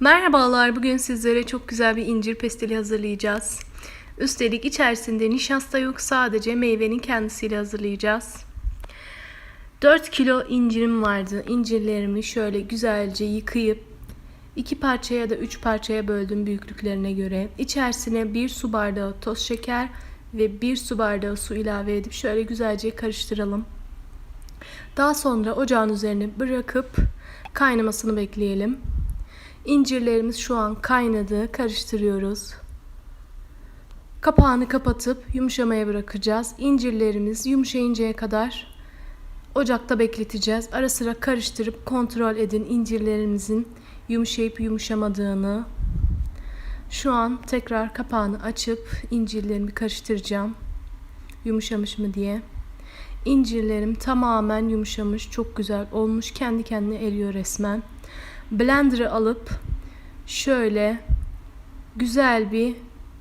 Merhabalar, bugün sizlere çok güzel bir incir pestili hazırlayacağız. Üstelik içerisinde nişasta yok, sadece meyvenin kendisiyle hazırlayacağız. 4 kilo incirim vardı. İncirlerimi şöyle güzelce yıkayıp iki parçaya ya da üç parçaya böldüm büyüklüklerine göre. İçerisine bir su bardağı toz şeker ve bir su bardağı su ilave edip şöyle güzelce karıştıralım. Daha sonra ocağın üzerine bırakıp kaynamasını bekleyelim. İncirlerimiz şu an kaynadı. Karıştırıyoruz. Kapağını kapatıp yumuşamaya bırakacağız. İncirlerimiz yumuşayıncaya kadar ocakta bekleteceğiz. Ara sıra karıştırıp kontrol edin incirlerimizin yumuşayıp yumuşamadığını. Şu an tekrar kapağını açıp incirlerimi karıştıracağım. Yumuşamış mı diye. İncirlerim tamamen yumuşamış, çok güzel olmuş. Kendi kendine eriyor resmen. Blender'ı alıp şöyle güzel bir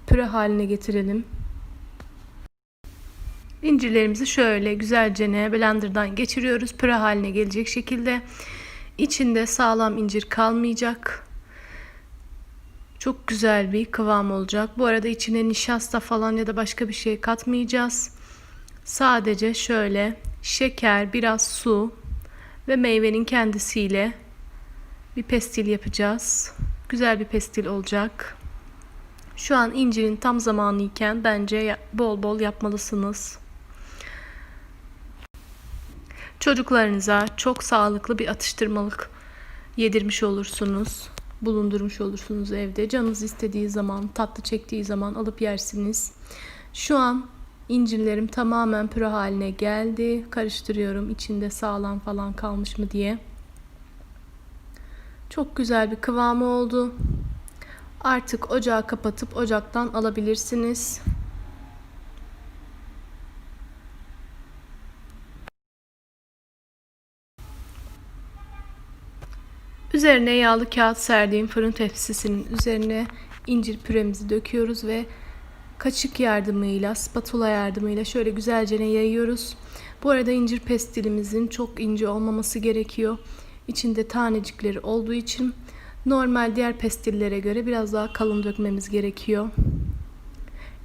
püre haline getirelim. İncirlerimizi şöyle güzelce ne blenderdan geçiriyoruz. Püre haline gelecek şekilde. İçinde sağlam incir kalmayacak. Çok güzel bir kıvam olacak. Bu arada içine nişasta falan ya da başka bir şey katmayacağız. Sadece şöyle şeker, biraz su ve meyvenin kendisiyle bir pestil yapacağız. Güzel bir pestil olacak. Şu an incirin tam zamanı iken bence bol bol yapmalısınız. Çocuklarınıza çok sağlıklı bir atıştırmalık yedirmiş olursunuz. Bulundurmuş olursunuz evde. Canınız istediği zaman, tatlı çektiği zaman alıp yersiniz. Şu an incirlerim tamamen püre haline geldi. Karıştırıyorum içinde sağlam falan kalmış mı diye. Çok güzel bir kıvamı oldu. Artık ocağı kapatıp ocaktan alabilirsiniz. Üzerine yağlı kağıt serdiğim fırın tepsisinin üzerine incir püremizi döküyoruz ve kaşık yardımıyla, spatula yardımıyla şöyle güzelce yayıyoruz. Bu arada incir pestilimizin çok ince olmaması gerekiyor. İçinde tanecikleri olduğu için normal diğer pestillere göre biraz daha kalın dökmemiz gerekiyor.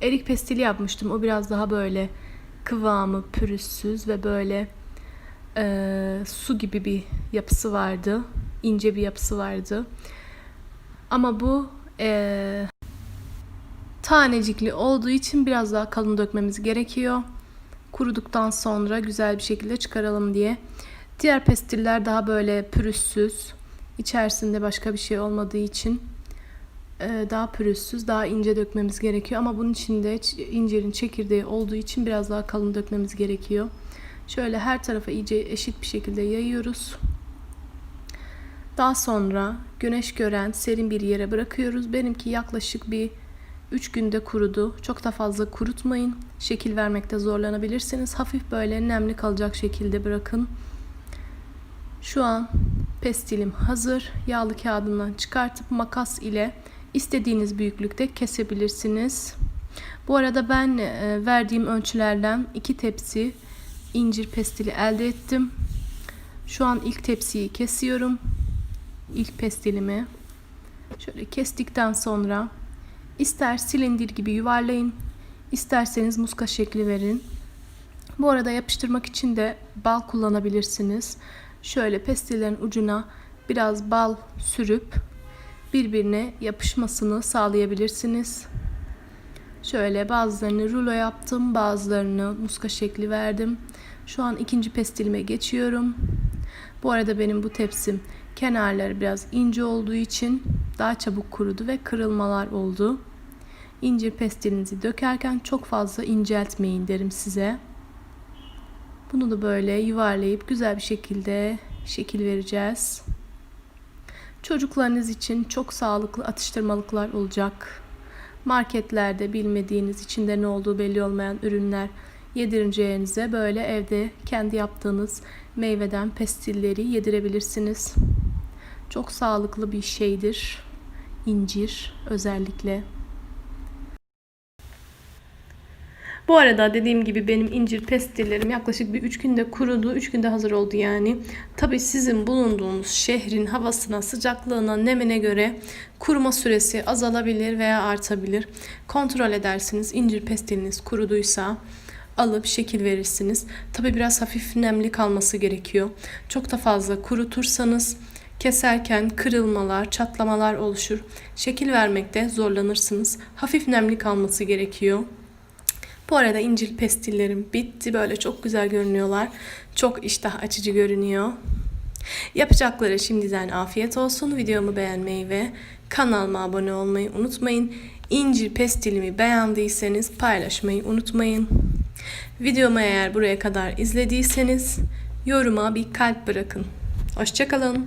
Erik pestili yapmıştım. O biraz daha böyle kıvamı pürüzsüz ve böyle e, su gibi bir yapısı vardı. ince bir yapısı vardı. Ama bu e, tanecikli olduğu için biraz daha kalın dökmemiz gerekiyor. Kuruduktan sonra güzel bir şekilde çıkaralım diye. Diğer pestiller daha böyle pürüzsüz. İçerisinde başka bir şey olmadığı için e, daha pürüzsüz, daha ince dökmemiz gerekiyor. Ama bunun içinde incirin çekirdeği olduğu için biraz daha kalın dökmemiz gerekiyor. Şöyle her tarafa iyice eşit bir şekilde yayıyoruz. Daha sonra güneş gören serin bir yere bırakıyoruz. Benimki yaklaşık bir 3 günde kurudu. Çok da fazla kurutmayın. Şekil vermekte zorlanabilirsiniz. Hafif böyle nemli kalacak şekilde bırakın. Şu an pestilim hazır. Yağlı kağıdından çıkartıp makas ile istediğiniz büyüklükte kesebilirsiniz. Bu arada ben e, verdiğim ölçülerden iki tepsi incir pestili elde ettim. Şu an ilk tepsiyi kesiyorum. İlk pestilimi şöyle kestikten sonra ister silindir gibi yuvarlayın, isterseniz muska şekli verin. Bu arada yapıştırmak için de bal kullanabilirsiniz. Şöyle pestillerin ucuna biraz bal sürüp birbirine yapışmasını sağlayabilirsiniz. Şöyle bazılarını rulo yaptım, bazılarını muska şekli verdim. Şu an ikinci pestilime geçiyorum. Bu arada benim bu tepsim kenarları biraz ince olduğu için daha çabuk kurudu ve kırılmalar oldu. İncir pestilinizi dökerken çok fazla inceltmeyin derim size. Bunu da böyle yuvarlayıp güzel bir şekilde şekil vereceğiz. Çocuklarınız için çok sağlıklı atıştırmalıklar olacak. Marketlerde bilmediğiniz içinde ne olduğu belli olmayan ürünler yedireceğinize böyle evde kendi yaptığınız meyveden pestilleri yedirebilirsiniz. Çok sağlıklı bir şeydir. İncir özellikle. Bu arada dediğim gibi benim incir pestillerim yaklaşık bir 3 günde kurudu. 3 günde hazır oldu yani. Tabi sizin bulunduğunuz şehrin havasına, sıcaklığına, nemine göre kuruma süresi azalabilir veya artabilir. Kontrol edersiniz incir pestiliniz kuruduysa alıp şekil verirsiniz. Tabi biraz hafif nemli kalması gerekiyor. Çok da fazla kurutursanız keserken kırılmalar, çatlamalar oluşur. Şekil vermekte zorlanırsınız. Hafif nemli kalması gerekiyor. Bu arada incir pestillerim bitti. Böyle çok güzel görünüyorlar. Çok iştah açıcı görünüyor. Yapacakları şimdiden afiyet olsun. Videomu beğenmeyi ve kanalıma abone olmayı unutmayın. İncir pestilimi beğendiyseniz paylaşmayı unutmayın. Videomu eğer buraya kadar izlediyseniz yoruma bir kalp bırakın. Hoşçakalın.